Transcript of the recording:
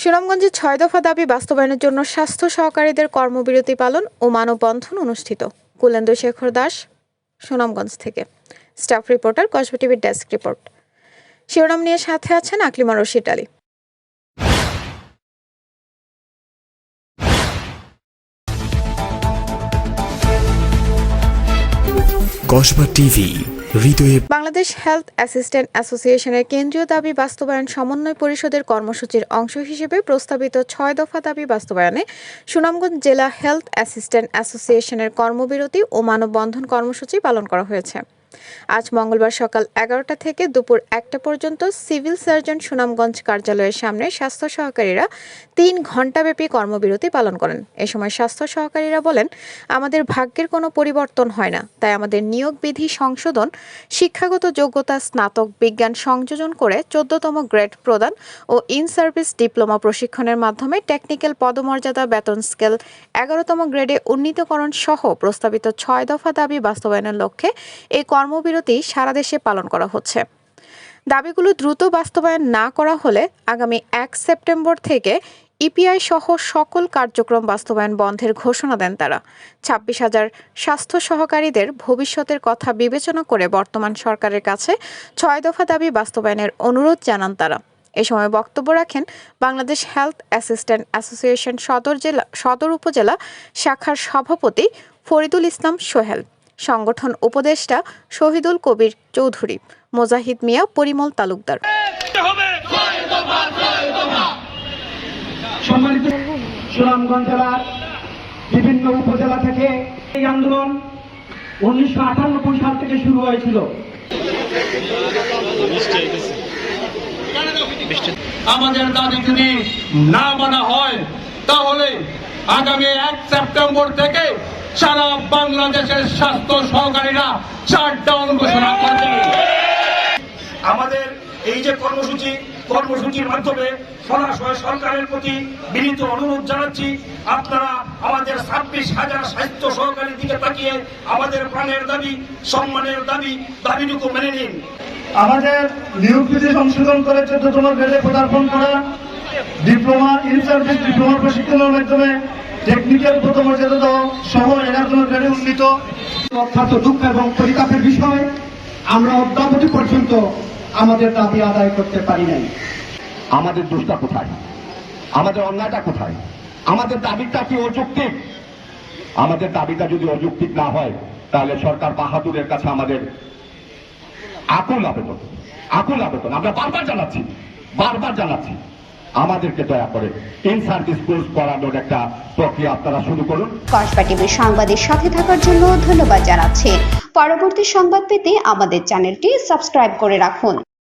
সুনামগঞ্জে ছয় দফা দাবি বাস্তবায়নের জন্য স্বাস্থ্য সহকারীদের কর্মবিরতি পালন ও মানববন্ধন অনুষ্ঠিত। কুলেন্দ্র শেখর দাস, সুনামগঞ্জ থেকে। স্টাফ রিপোর্টার কসবা টিভির ডেস্ক রিপোর্ট। শিরোনাম নিয়ে সাথে আছেন Aklima Rashid Ali. Kasba TV Bangladesh health assistant অ্যাসোসিয়েশনের কেন্দ্রীয় দাবি বাস্তবায়ন সমন্বয় পরিষদের কর্মসূচির অংশ হিসেবে প্রস্তাবিত ছয় দফা দাবি বাস্তবায়নে সুনামগঞ্জ জেলা হেলথ অ্যাসিস্ট্যান্ট অ্যাসোসিয়েশনের কর্মবিরতি ও মানববন্ধন কর্মসূচি পালন করা হয়েছে। আজ মঙ্গলবার সকাল এগারোটা থেকে দুপুর একটা পর্যন্ত সিভিল সার্জন সুনামগঞ্জ কার্যালয়ের সামনে স্বাস্থ্য সহকারীরা তিন ঘণ্টাব্যাপী কর্মবিরতি পালন করেন। এ সময় স্বাস্থ্য সহকারীরা বলেন, আমাদের ভাগ্যের কোনো পরিবর্তন হয় না। তাই আমাদের নিয়োগ বিধি সংশোধন, শিক্ষাগত যোগ্যতা স্নাতক বিজ্ঞান সংযোজন করে চোদ্দতম গ্রেড প্রদান ও ইন সার্ভিস ডিপ্লোমা প্রশিক্ষণের মাধ্যমে টেকনিক্যাল পদমর্যাদা, বেতন স্কেল, এগারোতম গ্রেডে উন্নীতকরণ সহ প্রস্তাবিত ছয় দফা দাবি বাস্তবায়নের লক্ষ্যে এই কর্মবিরতি সারা দেশে পালন করা হচ্ছে। দাবিগুলো দ্রুত বাস্তবায়ন না করা হলে আগামী এক সেপ্টেম্বর থেকে ইপিআই সহ সকল কার্যক্রম বাস্তবায়ন বন্ধের ঘোষণা দেন তারা। ছাব্বিশ হাজার স্বাস্থ্য সহকারীদের ভবিষ্যতের কথা বিবেচনা করে বর্তমান সরকারের কাছে ছয় দফা দাবি বাস্তবায়নের অনুরোধ জানান তারা। এ সময় বক্তব্য রাখেন বাংলাদেশ হেলথ অ্যাসিস্ট্যান্ট অ্যাসোসিয়েশন সদর জেলা সদর উপজেলা শাখার সভাপতি ফরিদুল ইসলাম সোহেল। সংগঠন উপদেষ্টা শহীদুল কবির চৌধুরী, মোজাহিদ মিয়া পরিমল তালুকদার। সুনামগঞ্জ জেলার বিভিন্ন উপজেলা থেকে এই আন্দোলন উনিশশো আটানব্বই সাল থেকে শুরু হয়েছিল। আমাদের দাবি যদি না মানা হয়, তাহলে আগামী এক সেপ্টেম্বর থেকে সারা বাংলাদেশের স্বাস্থ্য সহকারীরা শাটডাউন ঘোষণা করবে। আমাদের এই যে কর্মসূচি কর্মসূচির মাধ্যমে সরাসরি সরকারের প্রতি বিনীত অনুরোধ জানাচ্ছি আপনারা আমাদের ছাব্বিশ হাজার স্বাস্থ্য সহকারীর দিকে তাকিয়ে আমাদের প্রাণের দাবি সম্মানের দাবি দাবিটুকু মেনে নিন। আমাদের নিয়োগ বিধি সংশোধন করে চোদ্দতম গ্রেডে পদার্পণ করা ডিপ্লোমা ইন সার্ভিস ডিপ্লোমা প্রশিক্ষণের মাধ্যমে টেকনিক্যাল প্রথম মর্যাদা সহ এগারোতম গ্রেডে উন্নীত। অত্যন্ত দুঃখ এবং পরিতাপের বিষয়, আমরা অদ্যাবধি পর্যন্ত আমাদের দাবি আদায় করতে পারি নাই। আমাদের দোষটা কোথায়? আমাদের অন্যায়টা কোথায়? আমাদের দাবিটা কি অযৌক্তিক? আমাদের দাবিটা যদি অযৌক্তিক না হয়, তাহলে সরকার বাহাদুরের কাছে আমাদের আকুল আবেদন। আকুল আবেদন। আমরা বারবার জানাচ্ছি বারবার জানাচ্ছি। আমাদেরকে দয়া করে ইন সার্ভিস কোর্স করানোর একটা প্রক্রিয়া আপনারা শুরু করুন। কসবা টিভির সংবাদের সাথে থাকার জন্য ধন্যবাদ জানাচ্ছি। পরবর্তী সংবাদ পেতে আমাদের চ্যানেলটি সাবস্ক্রাইব করে রাখুন।